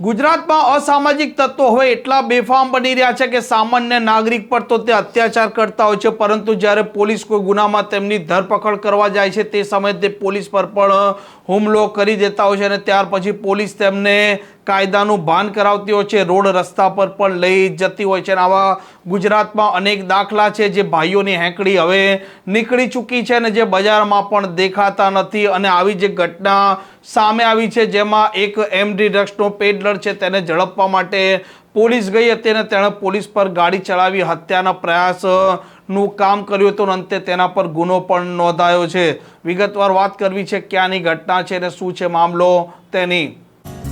ગુજરાતમાં અસામાજિક તત્વો હવે એટલા બેફામ બની રહ્યા છે કે સામાન્ય નાગરિક પર તો તે અત્યાચાર કરતા હોય છે, પરંતુ જ્યારે પોલીસ કોઈ ગુનામાં તેમની ધરપકડ કરવા જાય છે, તે સમયે તે પોલીસ પર પણ હુમલો કરી દેતા હોય છે અને ત્યાર પછી પોલીસ તેમને કાયદાનું ભાન કરાવતી હોય છે, રોડ રસ્તા પર પણ લઈ જતી હોય છે અને આવા ગુજરાતમાં અનેક દાખલા છે જે ભાઈઓની હેંકડી હવે નીકળી ચૂકી છે અને જે બજારમાં પણ દેખાતા નથી અને આવી જે ઘટના સામે આવી છે જેમાં એક એમડી ડ્રગ્સનો પેડલર છે તેને ઝડપવા માટે પોલીસ ગઈ હતી અને તેણે પોલીસ પર ગાડી ચલાવી હત્યાના પ્રયાસનું કામ કર્યું હતું અંતે તેના પર ગુનો પણ નોંધાયો છે. વિગતવાર વાત કરવી છે ક્યાંની ઘટના છે અને શું છે મામલો તેની.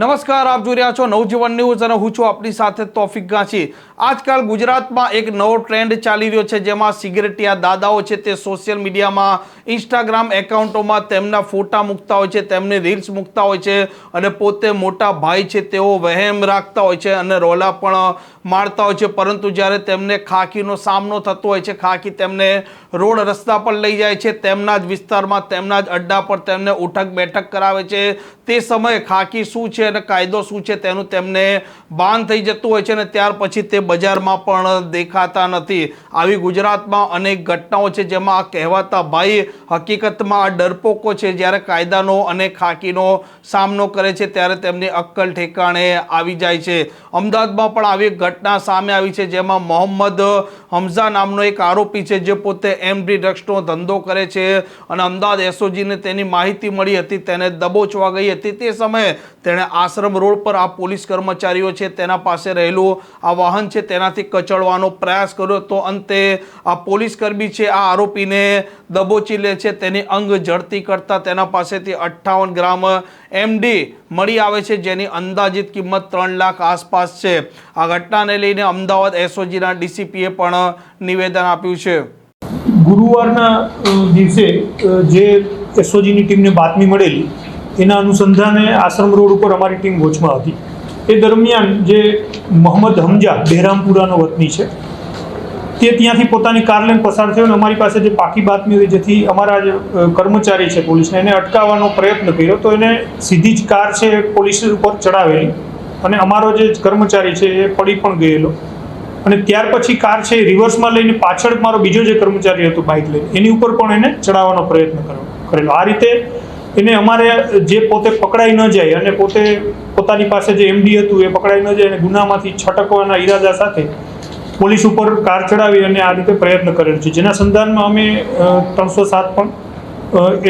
નમસ્કાર, આપ જોઈ રહ્યા છો નવજીવન ન્યૂઝ અને હું છું આપની સાથે તોફિક ગાંચી. આજકાલ ગુજરાતમાં એક નવો ટ્રેન્ડ ચાલી રહ્યો છે, જેમાં સિગરેટિયા દાદાઓ છે તે સોશિયલ મીડિયામાં, ઇન્સ્ટાગ્રામ એકાઉન્ટોમાં તેમના ફોટા મૂકતા હોય છે, તેમની રીલ્સ મૂકતા હોય છે અને પોતે મોટા ભાઈ છે તેઓ વહેમ રાખતા હોય છે અને રોલા પણ મારતા હોય છે. પરંતુ જ્યારે તેમને ખાખીનો સામનો થતો હોય છે, ખાખી તેમને રોડ રસ્તા પર લઈ જાય છે, તેમના જ વિસ્તારમાં તેમના જ અડ્ડા પર તેમને ઉઠક બેઠક કરાવે છે. તે સમયે ખાખી શું છે અને કાયદો શું છે તેનું તેમને ભાન થઈ જતું હોય છે અને ત્યાર પછી તે બજારમાં પણ દેખાતા નથી. આવી ગુજરાતમાં અનેક ઘટનાઓ છે જેમાં આ કહેવાતા ભાઈ હકીકતમાં આ ડરપોકો છે. જ્યારે કાયદાનો અને ખાકીનો સામનો કરે છે ત્યારે તેમની અક્કલ ઠેકાણે આવી જાય છે. અમદાવાદમાં પણ આવી ઘટના સામે આવી છે જેમાં મોહમ્મદ હમઝા નામનો એક આરોપી છે જે પોતે એમડી ડ્રગ્સનો ધંધો કરે છે અને અમદાવાદ એસઓજીને તેની માહિતી મળી હતી. તેને દબોચવા ગઈ હતી. તે સમયે તેણે આશ્રમ રોડ પર આ પોલીસ કર્મચારીઓ છે તેના પાસે રહેલું આ વાહન છે તેનાથી કચડવાનો પ્રયાસ કર્યો તો અંતે આ પોલીસ કર્મી છે આ આરોપીને દબોચી લે છે. તેની અંગ જડતી કરતા તેના પાસેથી અઠ્ઠાવન ગ્રામ એમડી મળી આવે છે, જેની અંદાજિત કિંમત ત્રણ લાખ આસપાસ છે. આ ઘટનાને લઈને અમદાવાદ એસઓજીના ડીસીપીએ પણ નિવેદન આપ્યું છે. ગુરુવારના દિવસે જે એસઓજીની ટીમને બાતમી મળેલી એના અનુસંધાને આશ્રમ રોડ ઉપર અમારી ટીમ વોચમાં હતી. એ દરમિયાન જે મોહમ્મદ હમજા બહેરામપુરાનો વતની છે, તે ત્યાંથી પોતાની કાર લઈને પસાર થયો અને અમારી પાસે જે પાકી બાતમી હોય, જેથી અમારા જે કર્મચારી છે પોલીસને, એને અટકાવવાનો પ્રયત્ન કર્યો. તો એને સીધી જ કાર છે પોલીસ ઉપર ચડાવેલી અને અમારો જે કર્મચારી છે એ પડી પણ ગયેલો. અને ત્યાર પછી કાર છે રિવર્સમાં લઈને પાછળ મારો બીજો જે કર્મચારી હતો, બાઇક લઈને, એની ઉપર પણ એને ચડાવવાનો પ્રયત્ન કર્યો કરેલો. આ રીતે એને અમારે જે પોતે પકડાઈ ન જાય અને પોતે પોતાની પાસે જે એમડી હતું એ પકડાઈ ન જાય અને ગુનામાંથી છટકવાના ઈરાદા સાથે પોલીસ ઉપર કાર ચડાવી અને આ રીતે પ્રયત્ન કરેલ છે. જેના સંધાનમાં અમે ત્રણસો સાત પણ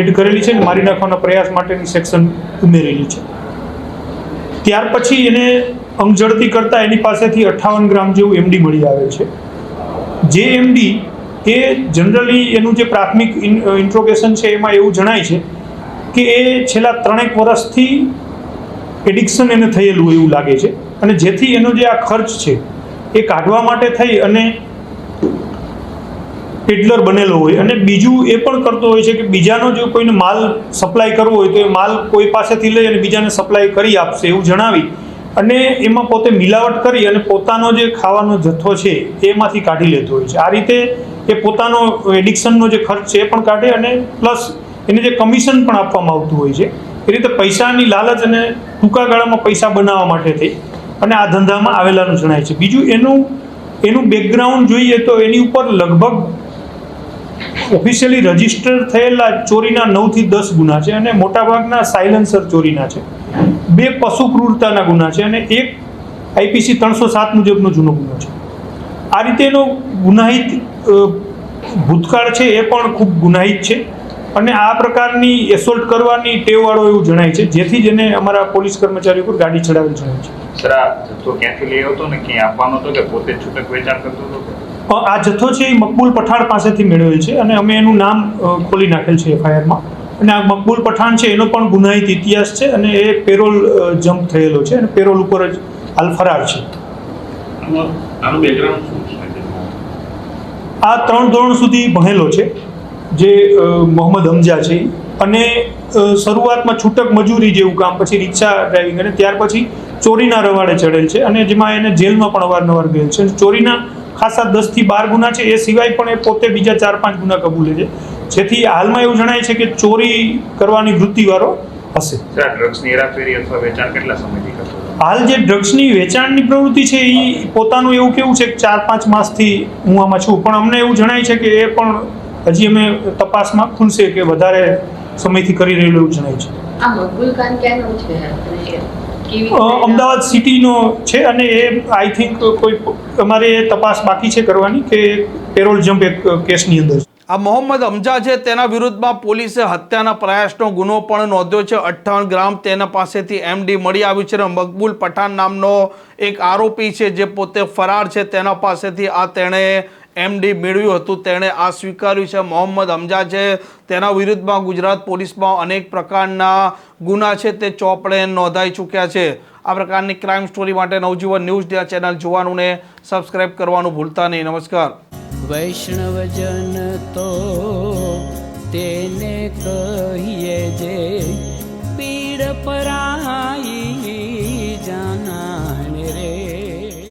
એડ કરેલી છે અને મારી નાખવાના પ્રયાસ માટેની સેક્શન ઉમેરેલી છે. ત્યાર પછી એને અંગઝડતી કરતાં એની પાસેથી અઠ્ઠાવન ગ્રામ જેવું એમડી મળી આવે છે. જે એમડી એ જનરલી એનું જે પ્રાથમિક ઇન્ટ્રોગેશન છે એમાં એવું જણાય છે કે એ છેલ્લા ત્રણેક વર્ષથી એડિક્શન એને થયેલું એવું લાગે છે. અને જેથી એનો જે આ ખર્ચ છે એ કાઢવા માટે થઈ અને પેડલર બનેલો હોય. અને બીજું એ પણ કરતો હોય છે કે બીજાનો જો કોઈને માલ સપ્લાય કરવો હોય તો એ માલ કોઈ પાસેથી લઈ અને બીજાને સપ્લાય કરી આપશે એવું જણાવી અને એમાં પોતે મિલાવટ કરી અને પોતાનો જે ખાવાનો જથ્થો છે એમાંથી કાઢી લેતો હોય છે. આ રીતે એ પોતાનો એડિક્શનનો જે ખર્ચ છે એ પણ કાઢે અને પ્લસ એને જે કમિશન પણ આપવામાં આવતું હોય છે, એ રીતે પૈસાની લાલચ અને ટૂંકા ગાળામાં પૈસા બનાવવા માટે થઈ અને આ ધંધામાં આવેલાનું જણાય છે. બીજું એનું એનું બેકગ્રાઉન્ડ જોઈએ તો એની ઉપર લગભગ ઓફિશિયલી રજિસ્ટર થયેલા ચોરીના નવથી દસ ગુના છે અને મોટાભાગના સાયલેન્સર ચોરીના છે. બે પશુ ક્રૂરતાના ગુના છે અને એક આઈપીસી ત્રણસો સાત મુજબનો જૂનો ગુનો છે. આ રીતે એનો ગુનાહિત ભૂતકાળ છે એ પણ ખૂબ ગુનાહિત છે. અને આ પ્રકારની એસોલ્ટ કરવાની ટેવવાળો એવું જણાય છે જેથી જ એને અમારા પોલીસ કર્મચારીઓ પર ગાડી ચડાવી જણાય છે. સર આ જથ્થો ક્યાંથી લઈ આવતો ને ક્યાં આપવાનો હતો કે પોતે છૂટક વેચાણ કરતો હતો? આ જથ્થો છે એ મકબૂલ પઠાણ પાસેથી મેળવેલ છે અને અમે એનું નામ ખોલી નાખેલ છે એફઆઈઆરમાં. અને આ મકબૂલ પઠાણ છે એનો પણ ગુનાહિત ઇતિહાસ છે અને એ પેરોલ જમ્પ થયેલો છે અને પેરોલ ઉપર જ હાલ ફરાર છે આનું આનું બેકગ્રાઉન્ડ છે? આ ત્રણ ધોરણ સુધી ભણેલો છે. જે મોહમ્મદ હમજા છે અને શરૂઆતમાં છૂટક મજૂરી જેવું કામ પછી રિક્ષા ડ્રાઇવિંગ અને ત્યાર પછી ચોરીના રવાડે ચડેલ છે અને જેમાં એને જેલમાં પણ અવારનવાર ગયેલ છે. ચોરીના ખાસા દસથી બાર ગુના છે એ સિવાય પણ એ પોતે બીજા ચાર પાંચ ગુના કબૂલે છે. જેથી હાલમાં એવું જણાય છે કે ચોરી કરવાની વૃત્તિવાળો હશે. ડ્રગ્સની હેરાફેરી અથવા વેચાણ કેટલા સમયથી કરતો હાલ જે ડ્રગ્સની વેચાણની પ્રવૃત્તિ છે એ પોતાનું એવું કેવું છે કે ચાર પાંચ માસથી હું આમાં છું. પણ અમને એવું જણાય છે કે એ પણ હજી અમે તપાસમાં ખુલશે કે વધારે સમયથી કરી રહેલું એવું જણાય છે. આ મકબૂલ ખાન ક્યાંનો છે? અને કેવી અ, અમદાવાદ સિટીનો છે અને એ આઈ થિંક કોઈ અમારે એ તપાસ બાકી છે કરવાની કે પેરોલ જમ્પ એક કેસની અંદર આ મોહમ્મદ અમજા છે તેના વિરુદ્ધમાં પોલીસે હત્યાના પ્રયાસનો ગુનો પણ નોંધ્યો છે. અઠ્ઠાવન ગ્રામ તેના પાસેથી એમડી મળી આવ્યું છે અને મકબૂલ પઠાણ નામનો એક આરોપી છે જે પોતે ફરાર છે. તેના પાસેથી આ તેણે એમડી મેળવ્યું હતું. તેણે આ સ્વીકાર્યું છે. મોહમ્મદ હમજા છે. તેના વિરુદ્ધમાં ગુજરાત પોલીસમાં અનેક પ્રકારના ગુના છે. તે ચોપડે નોંધાઈ ચૂક્યા છે. આ પ્રકારની ક્રાઇમ સ્ટોરી માટે નવજીવન ન્યૂઝ ચેનલ જોવાનું ને સબસ્ક્રાઇબ કરવાનું ભૂલતા નહીં. નમસ્કાર. વૈષ્ણવજન તો તેને કહીએ જે પીડ પરા